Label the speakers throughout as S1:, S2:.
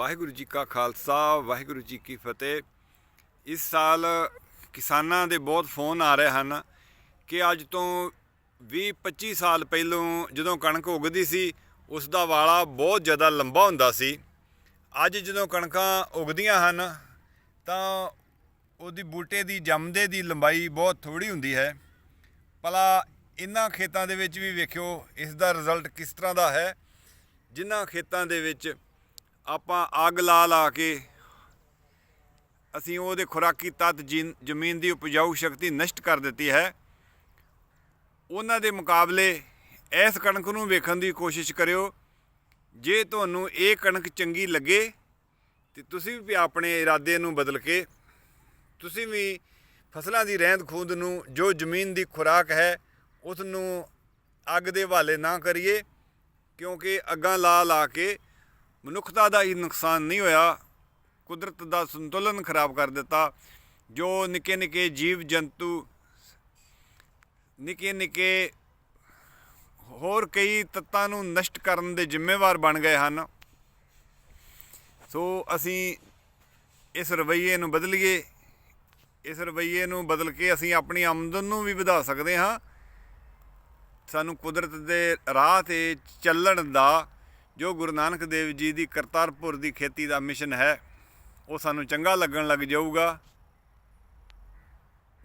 S1: ਵਾਹਿਗੁਰੂ ਜੀ ਕਾ ਖਾਲਸਾ, ਵਾਹਿਗੁਰੂ ਜੀ ਕੀ ਫਤਿਹ। ਇਸ ਸਾਲ ਕਿਸਾਨਾਂ ਦੇ ਬਹੁਤ ਫੋਨ ਆ ਰਹੇ ਹਨ ਕਿ ਅੱਜ ਤੋਂ 20-25 ਸਾਲ ਪਹਿਲੋਂ ਜਦੋਂ ਕਣਕ ਉਗਦੀ ਸੀ, ਉਸ ਦਾ ਵਾਲਾ ਬਹੁਤ ਜ਼ਿਆਦਾ ਲੰਬਾ ਹੁੰਦਾ ਸੀ। ਅੱਜ ਜਦੋਂ ਕਣਕਾਂ ਉਗਦੀਆਂ ਹਨ, ਤਾਂ ਉਹਦੀ ਬੂਟੇ ਦੀ, ਜੰਮਦੇ ਦੀ ਲੰਬਾਈ ਬਹੁਤ ਥੋੜੀ ਹੁੰਦੀ ਹੈ। ਭਲਾ ਇਹਨਾਂ ਖੇਤਾਂ ਦੇ ਵਿੱਚ ਵੀ ਵੇਖਿਓ, ਇਸ ਦਾ ਰਿਜ਼ਲਟ ਕਿਸ ਤਰ੍ਹਾਂ ਦਾ ਹੈ? ਜਿਨ੍ਹਾਂ ਖੇਤਾਂ ਦੇ ਵਿੱਚ ਆਪਾਂ ਅੱਗ ਲਾ ਲਾ ਕੇ ਅਸੀਂ ਉਹਦੇ ਖੁਰਾਕੀ ਤੱਤ ਜੀਨ- ਜ਼ਮੀਨ ਦੀ ਉਪਜਾਊ ਸ਼ਕਤੀ ਨਸ਼ਟ ਕਰ ਦਿੱਤੀ ਹੈ। ਉਹਨਾਂ ਦੇ ਮੁਕਾਬਲੇ ਇਸ ਕਣਕ ਨੂੰ ਵੇਖਣ ਦੀ ਕੋਸ਼ਿਸ਼ ਕਰਿਓ। ਜੇ ਤੁਹਾਨੂੰ ਇਹ ਕਣਕ ਚੰਗੀ ਲੱਗੇ ਤੇ ਤੁਸੀਂ ਵੀ ਆਪਣੇ ਇਰਾਦੇ ਨੂੰ ਬਦਲ ਕੇ ਤੁਸੀਂ ਵੀ ਫਸਲਾਂ ਦੀ ਰਹਿੰਦ ਖੂੰਦ ਨੂੰ, ਜੋ ਜ਼ਮੀਨ ਦੀ ਖੁਰਾਕ ਹੈ ਉਸ ਨੂੰ ਅੱਗ ਦੇ ਹਵਾਲੇ ਨਾ ਕਰੀਏ, ਕਿਉਂਕਿ ਅੱਗਾਂ ਲਾ ਲਾ ਕੇ ਮਨੁੱਖਤਾ ਦਾ ਹੀ ਨੁਕਸਾਨ ਨਹੀਂ ਹੋਇਆ। ਕੁਦਰਤ ਦਾ ਸੰਤੁਲਨ ਖਰਾਬ ਕਰ ਦਿੱਤਾ। ਜੋ ਨਿੱਕੇ ਨਿੱਕੇ ਜੀਵ ਜੰਤੂ, ਨਿੱਕੇ ਨਿੱਕੇ ਹੋਰ ਕਈ ਤੱਤਾਂ ਨੂੰ ਨਸ਼ਟ ਕਰਨ ਦੇ ਜ਼ਿੰਮੇਵਾਰ ਬਣ ਗਏ ਹਨ। ਸੋ ਅਸੀਂ ਇਸ ਰਵੱਈਏ ਨੂੰ ਬਦਲੀਏ। ਇਸ ਰਵੱਈਏ ਨੂੰ ਬਦਲ ਕੇ ਅਸੀਂ ਆਪਣੀ ਆਮਦਨ ਨੂੰ ਵੀ ਵਧਾ ਸਕਦੇ ਹਾਂ। ਸਾਨੂੰ ਕੁਦਰਤ ਦੇ ਰਾਹ ਤੇ ਚੱਲਣ ਦਾ ਜੋ ਗੁਰੂ ਨਾਨਕ ਦੇਵ ਜੀ ਦੀ ਕਰਤਾਰਪੁਰ ਦੀ ਖੇਤੀ ਦਾ ਮਿਸ਼ਨ ਹੈ, ਉਹ ਸਾਨੂੰ ਚੰਗਾ ਲੱਗਣ ਲੱਗ ਜਾਊਗਾ।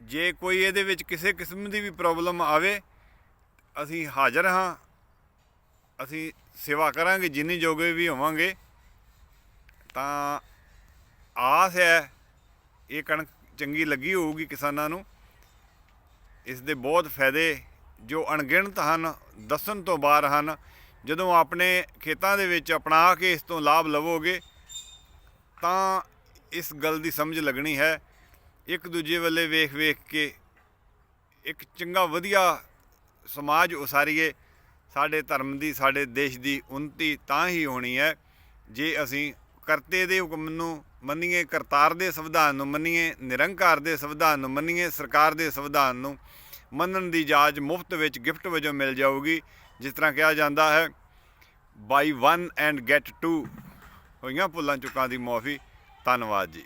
S1: ਜੇ ਕੋਈ ਇਹਦੇ ਵਿੱਚ ਕਿਸੇ ਕਿਸਮ ਦੀ ਵੀ ਪ੍ਰੋਬਲਮ ਆਵੇ, ਅਸੀਂ ਹਾਜ਼ਰ ਹਾਂ। ਅਸੀਂ ਸੇਵਾ ਕਰਾਂਗੇ, ਜਿੰਨੀ ਜੋਗੇ ਵੀ ਹੋਵਾਂਗੇ। ਤਾਂ ਆਸ ਹੈ, ਇਹ ਕਣਕ ਚੰਗੀ ਲੱਗੀ ਹੋਊਗੀ ਕਿਸਾਨਾਂ ਨੂੰ। ਇਸ ਦੇ ਬਹੁਤ ਫਾਇਦੇ ਜੋ ਅਣਗਿਣਤ ਹਨ, ਦੱਸਣ ਤੋਂ ਬਾਹਰ ਹਨ ਜਦੋਂ ਆਪਣੇ ਖੇਤਾਂ ਦੇ ਵਿੱਚ ਅਪਣਾ ਕੇ ਇਸ ਤੋਂ ਲਾਭ ਲਵੋਗੇ, ਤਾਂ ਇਸ ਗੱਲ ਦੀ ਸਮਝ ਲੱਗਣੀ ਹੈ। ਇੱਕ ਦੂਜੇ ਵੱਲੇ ਵੇਖ ਵੇਖ ਕੇ ਇੱਕ ਚੰਗਾ ਵਧੀਆ ਸਮਾਜ ਉਸਾਰੀਏ। ਸਾਡੇ ਧਰਮ ਦੀ, ਸਾਡੇ ਦੇਸ਼ ਦੀ ਉન્નਤੀ ਤਾਂ ਹੀ ਹੋਣੀ ਹੈ, ਜੇ ਅਸੀਂ ਕਰਤੇ ਦੇ ਹੁਕਮ ਨੂੰ ਮੰਨੀਏ, ਕਰਤਾਰ ਦੇ ਸੰਵਿਧਾਨ ਨੂੰ ਮੰਨੀਏ, ਨਿਰੰਕਾਰ ਦੇ ਸੰਵਿਧਾਨ ਨੂੰ ਮੰਨੀਏ, ਸਰਕਾਰ ਦੇ ਸੰਵਿਧਾਨ ਨੂੰ ਮੰਨਣ ਦੀ ਜਾਜ ਮੁਫਤ ਵਿੱਚ ਗਿਫਟ ਵਜੋਂ ਮਿਲ ਜਾਊਗੀ, ਜਿਸ ਤਰ੍ਹਾਂ ਕਿਹਾ ਜਾਂਦਾ ਹੈ। ਬਾਈ 1 ਐਂਡ ਗੈਟ 2 ਹੋਈਆਂ ਭੁੱਲਾਂ ਚੁੱਕਾਂ ਦੀ ਮਾਫੀ ਧੰਨਵਾਦ ਜੀ।